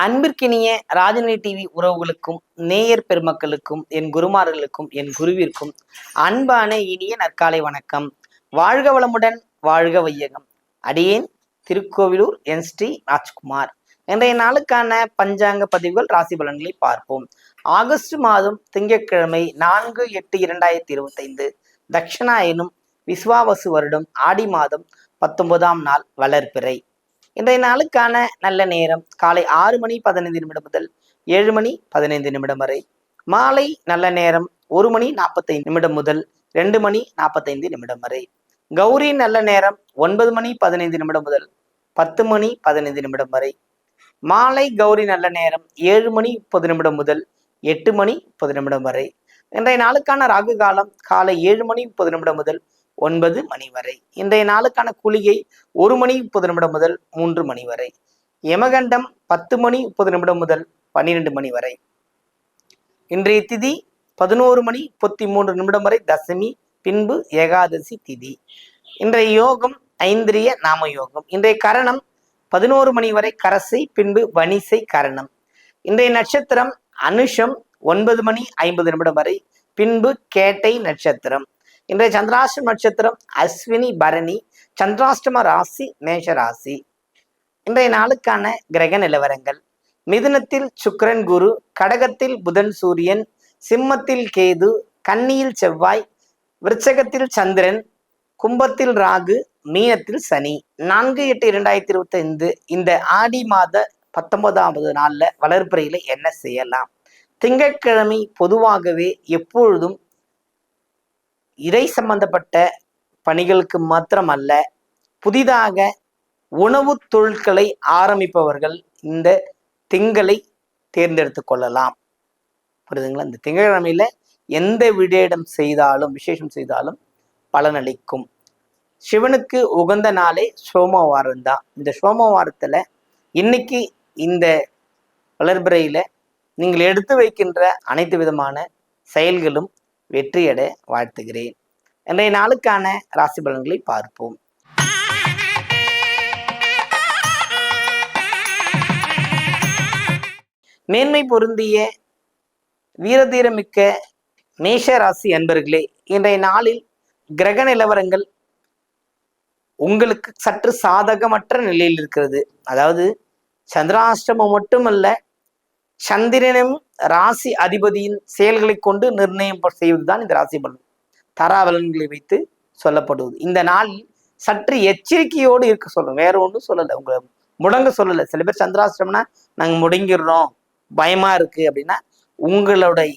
அன்பிற்கினிய ராஜநிலை டிவி உறவுகளுக்கும் நேயர் பெருமக்களுக்கும் என் குருமார்களுக்கும் என் குருவிற்கும் அன்பான இனிய நற்காலை வணக்கம். வாழ்க வளமுடன் வாழ்க வையகம். அடியேன் திருக்கோவிலூர் என் ஸ்ரீ ராஜ்குமார். இன்றைய நாளுக்கான பஞ்சாங்க பதிவுகள் ராசி பலன்களை பார்ப்போம். ஆகஸ்ட் மாதம் திங்கட்கிழமை நான்கு எட்டு இரண்டாயிரத்தி இருபத்தைந்து. தட்சிணாயனும் விஸ்வாவசு வருடம் ஆடி மாதம் பத்தொன்பதாம் நாள் வளர்பிறை. இன்றைய நாளுக்கான நல்ல நேரம் காலை ஆறு மணி பதினைந்து நிமிடம் முதல் ஏழு மணி பதினைந்து நிமிடம் வரை. மாலை நல்ல நேரம் ஒரு மணி நாற்பத்தைந்து நிமிடம் முதல் ரெண்டு மணி நாற்பத்தைந்து நிமிடம் வரை. கௌரி நல்ல நேரம் ஒன்பது மணி பதினைந்து நிமிடம் முதல் பத்து மணி பதினைந்து நிமிடம் வரை. மாலை கௌரி நல்ல நேரம் ஏழு மணி முப்பது நிமிடம் முதல் எட்டு மணி முப்பது நிமிடம் வரை. இன்றைய நாளுக்கான ராகு காலம் காலை ஏழு மணி முப்பது நிமிடம் முதல் ஒன்பது மணி வரை. இன்றைய நாளுக்கான குளிகை ஒரு மணி முப்பது நிமிடம் முதல் மூன்று மணி வரை. யமகண்டம் பத்து மணி முப்பது நிமிடம் முதல் பன்னிரெண்டு மணி வரை. இன்றைய திதி பதினோரு மணி முப்பத்தி மூன்று நிமிடம் வரை தசமி பின்பு ஏகாதசி திதி. இன்றைய யோகம் ஐந்திரிய நாம யோகம். இன்றைய கரணம் பதினோரு மணி வரை கரசை பின்பு வணிசை கரணம். இன்றைய நட்சத்திரம் அனுஷம் ஒன்பது மணி ஐம்பது நிமிடம் வரை பின்பு கேட்டை நட்சத்திரம். இன்றைய சந்திராஷ்டம நட்சத்திரம் அஸ்வினி பரணி சந்திராஷ்டம ராசி மேஷ ராசி. இன்றைய நாளுக்கான கிரக நிலவரங்கள். மிதுனத்தில் சுக்கிரன் குரு கடகத்தில் புதன் சூரியன் சிம்மத்தில் கேது கன்னியில் செவ்வாய் விருச்சகத்தில் சந்திரன் கும்பத்தில் ராகு மீனத்தில் சனி. நான்கு எட்டு இரண்டாயிரத்தி இருபத்தி ஐந்து இந்த ஆடி மாத பத்தொன்பதாவது நாள்ல வளர்ப்புறையில் என்ன செய்யலாம்? திங்கட்கிழமை பொதுவாகவே எப்பொழுதும் இறை சம்பந்தப்பட்ட பணிகளுக்கு மாத்திரமல்ல புதிதாக உணவு தொழில்களை ஆரம்பிப்பவர்கள் இந்த திங்களை தேர்ந்தெடுத்து கொள்ளலாம். புரியுதுங்களா? இந்த திங்கட்கிழமையில எந்த விடேடம் செய்தாலும் விசேஷம் செய்தாலும் பலனளிக்கும் சிவனுக்கு உகந்த நாளே சோமவாரம் தான். இந்த சோமவாரத்துல இன்னைக்கு இந்த வளர்பிறையில நீங்கள் எடுத்து வைக்கின்ற அனைத்து விதமான செயல்களும் வெற்றியட வாழ்த்துகிறேன். இன்றைய நாளுக்கான ராசி பலன்களை பார்ப்போம். மேன்மை பொருந்திய வீரதீரமிக்க மேஷ ராசி அன்பர்களே இன்றைய நாளில் கிரக நிலவரங்கள் உங்களுக்கு சற்று சாதகமற்ற நிலையில் இருக்கிறது. அதாவது சந்திராஷ்டமம் மட்டுமல்ல சந்திரனும் ராசி அதிபதியின் செயல்களை கொண்டு நிர்ணயம் செய்வதுதான் இந்த ராசி பலன். தராபலன்களை வைத்து சொல்லப்படுவது. இந்த நாளில் சற்று எச்சரிக்கையோடு இருக்க சொல்றோம் வேற ஒன்றும் சொல்லலை. உங்களை முடங்க சொல்லலை. சில பேர் சந்திராசிரமம்னா நாங்கள் முடங்கிடுறோம். பயமா இருக்கு. அப்படின்னா உங்களுடைய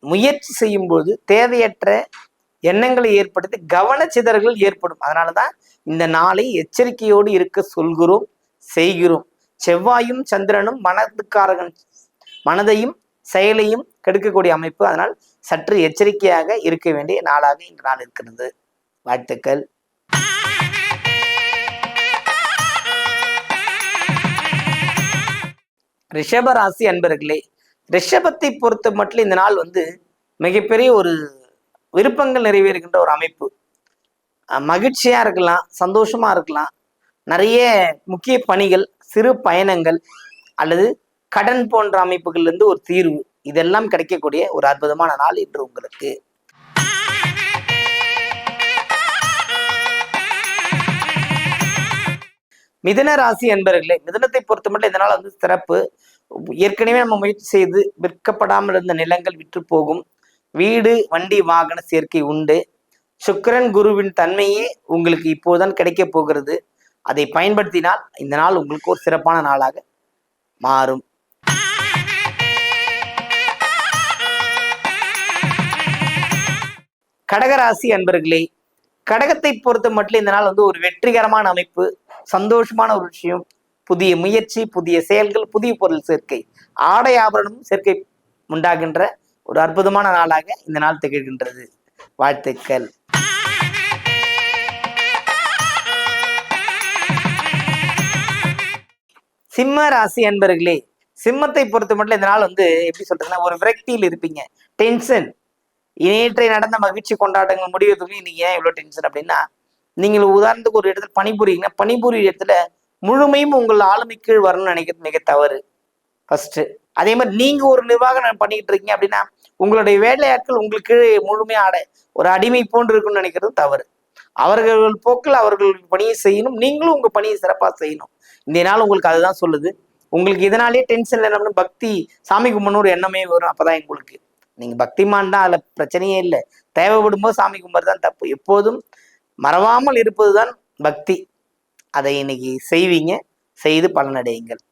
முயற்சி செய்யும்போது தேவையற்ற எண்ணங்களை ஏற்படுத்தி கவனச்சிதறல்கள் ஏற்படும். அதனாலதான் இந்த நாளை எச்சரிக்கையோடு இருக்க சொல்கிறோம் செய்கிறோம். செவ்வாயும் சந்திரனும் மனதுக்காரகன் மனதையும் செயலையும் கெடுக்கக்கூடிய அமைப்பு அதனால் சற்று எச்சரிக்கையாக இருக்க வேண்டிய நாளாக இன்று நாள் இருக்கிறது. வாழ்த்துக்கள். ரிஷப ராசி அன்பர்களே ரிஷபத்தை பொறுத்த மட்டும் இந்த நாள் வந்து மிகப்பெரிய ஒரு விருப்பங்கள் நிறைவேறுகின்ற ஒரு அமைப்பு. மகிழ்ச்சியாக மகிழ்ச்சியா இருக்கலாம் சந்தோஷமா இருக்கலாம். நிறைய முக்கிய பணிகள் சிறு பயணங்கள் அல்லது கடன் போன்ற அமைப்புகள்ல இருந்து ஒரு தீர்வு. இதெல்லாம் கிடைக்கக்கூடிய ஒரு அற்புதமான நாள் இன்று உங்களுக்கு. மிதன ராசி என்பர்களே மிதனத்தை பொறுத்த மட்டும் நாள் வந்து சிறப்பு. ஏற்கனவே நம்ம முயற்சி செய்து விற்கப்படாமல் இருந்த நிலங்கள் விற்று போகும். வீடு வண்டி வாகன சேர்க்கை உண்டு. சுக்கரன் குருவின் தன்மையே உங்களுக்கு இப்போதுதான் கிடைக்க போகிறது. அதை பயன்படுத்தினால் இந்த நாள் உங்களுக்கு ஒரு சிறப்பான நாளாக மாறும். கடகராசி அன்பர்களே கடகத்தை பொறுத்த மட்டும் இந்த நாள் வந்து ஒரு வெற்றிகரமான அமைப்பு சந்தோஷமான ஒரு விஷயம் புதிய முயற்சி புதிய செயல்கள் புதிய பொருள் சேர்க்கை ஆடை ஆபரணம் சேர்க்கை உண்டாகின்ற ஒரு அற்புதமான நாளாக இந்த நாள் திகழ்கின்றது. வாழ்த்துக்கள். சிம்ம ராசி அன்பர்களே சிம்மத்தை பொறுத்த மட்டும் இந்த நாள் வந்து எப்படி சொல்றதுன்னா ஒரு விரக்தியில் இருப்பீங்க. டென்ஷன் நேற்றை நடந்த மகிழ்ச்சி கொண்டாட்டங்கள் முடிவதற்கு இன்னைக்கு ஏன் இவ்வளவு டென்ஷன் அப்படின்னா நீங்கள் உதாரணத்துக்கு ஒரு இடத்துல பணிபுரியுங்கன்னா பணிபுரிய இடத்துல முழுமையும் உங்கள் ஆளுமை கீழ் வரணும்னு நினைக்கிறது மிக தவறு. ஃபர்ஸ்ட் அதே மாதிரி நீங்க ஒரு நிர்வாகம் பண்ணிக்கிட்டு இருக்கீங்க அப்படின்னா உங்களுடைய வேலையாட்கள் உங்களுக்கு கீழே முழுமையா ஆட ஒரு அடிமை போன்று இருக்குன்னு நினைக்கிறது தவறு. அவர்கள் போக்கில் அவர்கள் பணியை செய்யணும் நீங்களும் உங்க பணியை சிறப்பாக செய்யணும். இந்த நாள் உங்களுக்கு அதுதான் சொல்லுது. உங்களுக்கு இதனாலேயே டென்ஷன் என்ன பக்தி சாமி கும்பிடணும் ஒரு எண்ணமே வரும் அப்பதான் உங்களுக்கு நீங்க பக்திமான் தான் அதுல பிரச்சனையே இல்லை. தேவைப்படும் போது சாமி கும்பிட்றது தான் தப்பு. எப்போதும் மறவாமல் இருப்பதுதான் பக்தி. அதை இன்னைக்கு செய்வீங்க. செய்து பலனடையுங்கள்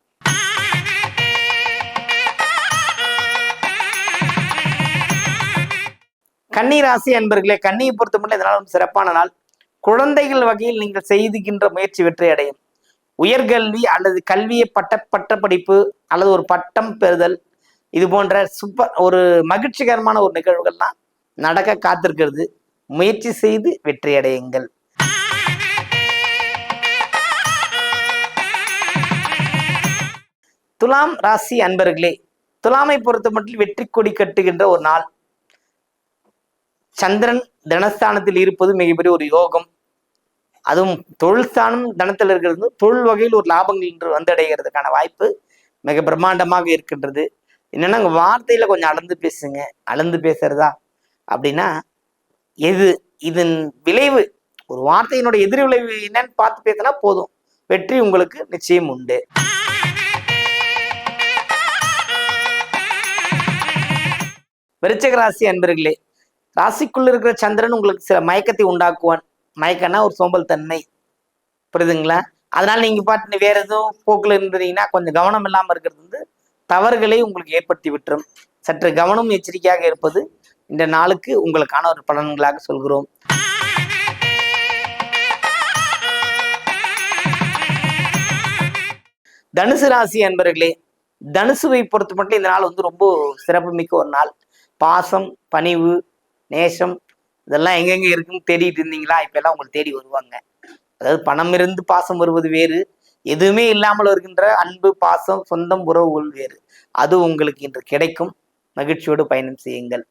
கன்னி ராசி அன்பர்களே கன்னியை பொறுத்த மட்டும் இதனால் சிறப்பான நாள். குழந்தைகள் வகையில் நீங்கள் செய்துகின்ற முயற்சி வெற்றி அடையும். உயர்கல்வி அல்லது கல்வியை பட்ட பட்ட படிப்பு அல்லது ஒரு பட்டம் பெறுதல் இது போன்ற சூப்பர் ஒரு மகிழ்ச்சிகரமான ஒரு நிகழ்வுகள்லாம் நடக்க காத்திருக்கிறது. முயற்சி செய்து வெற்றியடையுங்கள். துலாம் ராசி அன்பர்களே துலாமை பொறுத்த மட்டும் வெற்றி கொடி கட்டுகின்ற ஒரு நாள். சந்திரன் தனஸ்தானத்தில் இருப்பது மிகப்பெரிய ஒரு யோகம். அதுவும் தொழில் ஸ்தானம் தனத்தில் இருக்கிறது தொழில் வகையில் ஒரு லாபங்கள் இன்று வந்தடைகிறதுக்கான வாய்ப்பு மிக பிரம்மாண்டமாக இருக்கின்றது. என்னன்னா உங்க வார்த்தையில கொஞ்சம் அளந்து பேசுங்க. அளந்து பேசுறதா? அப்படின்னா எது? இதன் விளைவு ஒரு வார்த்தையினோட எதிர் விளைவு என்னன்னு பார்த்து பேசினா போதும். வெற்றி உங்களுக்கு நிச்சயம் உண்டு. விருச்சிக ராசி அன்பர்களே ராசிக்குள்ள இருக்கிற சந்திரன் உங்களுக்கு சில மயக்கத்தை உண்டாக்குவான். மயக்கம்னா ஒரு சோம்பல் தன்மை. புரியுதுங்களா? அதனால நீங்க பாட்டு வேற எதுவும் போக்குல இருந்தீங்கன்னா கொஞ்சம் கவனம் இல்லாம இருக்கிறது வந்து தவறுகளை உங்களுக்கு ஏற்படுத்தி விட்டுரும். சற்று கவனம் எச்சரிக்கையாக இருப்பது இந்த நாளுக்கு உங்களுக்கான ஒரு பலன்களாக சொல்கிறோம். தனுசு ராசி அன்பர்களே தனுசுவை பொறுத்த மட்டும் இந்த நாள் வந்து ரொம்ப சிறப்புமிக்க ஒரு நாள். பாசம் பணிவு நேசம் இதெல்லாம் எங்கெங்க இருக்குன்னு தேடிட்டு இருந்தீங்களா? இப்ப எல்லாம் உங்களுக்கு தேடி வருவாங்க. அதாவது பணம் இருந்து பாசம் வருவது வேறு எதுவுமே இல்லாமல் வருகின்ற அன்பு பாசம் சொந்தம் உறவுகள் வேறு. அது உங்களுக்கு இன்று கிடைக்கும். மகிழ்ச்சியோடு பயணம் செய்யுங்கள்.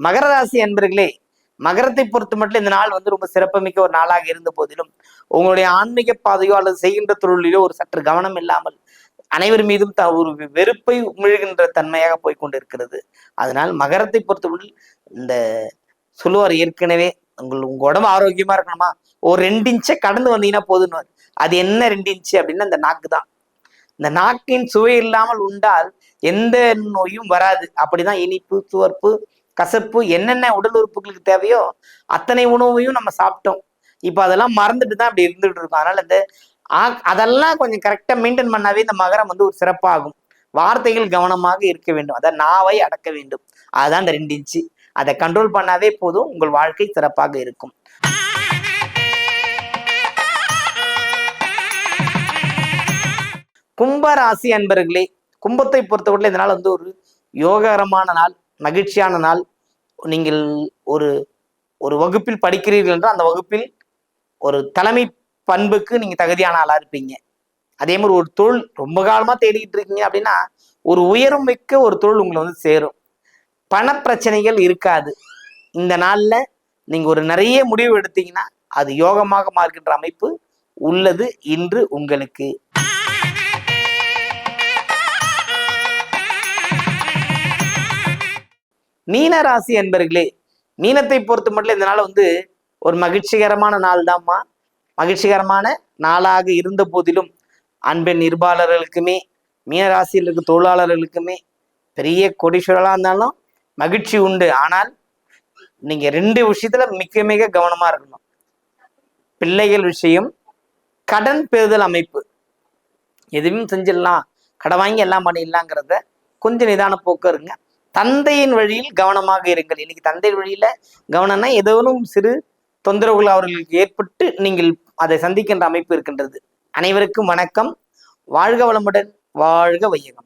மகர ராசி அன்பர்களே மகரத்தை பொறுத்து மட்டும் இந்த நாள் வந்து ரொம்ப சிறப்புமிக்க ஒரு நாளாக இருந்த போதிலும் உங்களுடைய ஆன்மீக பாதையோ அல்லது செய்கின்ற தொழிலிலோ ஒரு சற்று கவனம் இல்லாமல் அனைவர் மீதும் த ஒரு வெறுப்பை உமிழ்கின்ற தன்மையாக போய் கொண்டிருக்கிறது. அதனால் மகரத்தை பொறுத்தவரையில் இந்த சொல்லுவார் ஏற்கனவே உங்கள் உங்க உடம்பு ஆரோக்கியமா இருக்கணுமா? ஒரு ரெண்டு இன்ச்சை கடந்து வந்தீங்கன்னா போதுன்னு அது என்ன ரெண்டு இன்ச்சு அப்படின்னா இந்த நாக்கு தான். இந்த நாக்கின் சுவை இல்லாமல் உண்டால் எந்த நோயும் வராது. அப்படிதான் இனிப்பு துவர்ப்பு கசப்பு என்னென்ன உடல் உறுப்புகளுக்கு தேவையோ அத்தனை உணவையும் நம்ம சாப்பிட்டோம். இப்போ அதெல்லாம் மறந்துட்டு தான் அப்படி இருந்துட்டு இருக்கோம். அதனால இந்த ஆ- அதெல்லாம் கொஞ்சம் கரெக்டாக மெயின்டைன் பண்ணாவே இந்த மகரம் வந்து ஒரு சிறப்பாகும். வார்த்தைகள் கவனமாக இருக்க வேண்டும். அதான் நாவை அடக்க வேண்டும். அதுதான் இந்த ரெண்டு இன்ச்சு அதை கண்ட்ரோல் பண்ணாவே போதும் உங்கள் வாழ்க்கை சிறப்பாக இருக்கும். கும்ப ராசி அன்பர்களே கும்பத்தை பொறுத்தவரையில் இந்த நாள் வந்து ஒரு யோககரமான நாள் மகிழ்ச்சியான நாள். நீங்கள் ஒரு ஒரு வகுப்பில் படிக்கிறீர்கள் என்றால் அந்த வகுப்பில் ஒரு தலைமை பண்புக்கு நீங்கள் தகுதியான ஆளாக இருப்பீங்க. அதே மாதிரி ஒரு தொழில் ரொம்ப காலமாக தேடிக்கிட்டு இருக்கீங்க அப்படின்னா ஒரு உயரம் மிக்க ஒரு தொழில் உங்களை வந்து சேரும். பணப்பிரச்சனைகள் இருக்காது. இந்த நாளில் நீங்கள் ஒரு நிறைய முடிவு எடுத்தீங்கன்னா அது யோகமாக மாறுகின்ற அமைப்பு உள்ளது இன்று உங்களுக்கு. மீன ராசி என்பர்களே மீனத்தை பொறுத்த மட்டும் இந்த நாள் வந்து ஒரு மகிழ்ச்சிகரமான நாள் தான்மா மகிழ்ச்சிகரமான நாளாக இருந்த போதிலும் அன்பெண் நிர்பாளர்களுக்குமே மீனராசியில் இருக்க தொழிலாளர்களுக்குமே பெரிய கொடீஸ்வரலாக இருந்தாலும் மகிழ்ச்சி உண்டு. ஆனால் நீங்க ரெண்டு விஷயத்துல மிக மிக கவனமா இருக்கணும். பிள்ளைகள் விஷயம் கடன் பெறுதல் அமைப்பு. எதுவும் செஞ்சிடலாம். கடன் வாங்கி எல்லாம் பண்ணிடலாங்கிறத கொஞ்சம் நிதான போக்கு இருங்க. தந்தையின் வழியில் கவனமாக இருங்கள். இன்னைக்கு தந்தை வழியில கவனம்னா ஏதோனும் சிறு தொந்தரவுகள் அவர்களுக்கு ஏற்பட்டு நீங்கள் அதை சந்திக்கின்ற அமைப்பு இருக்கின்றது. அனைவருக்கும் வணக்கம். வாழ்க வளமுடன் வாழ்க வையகம்.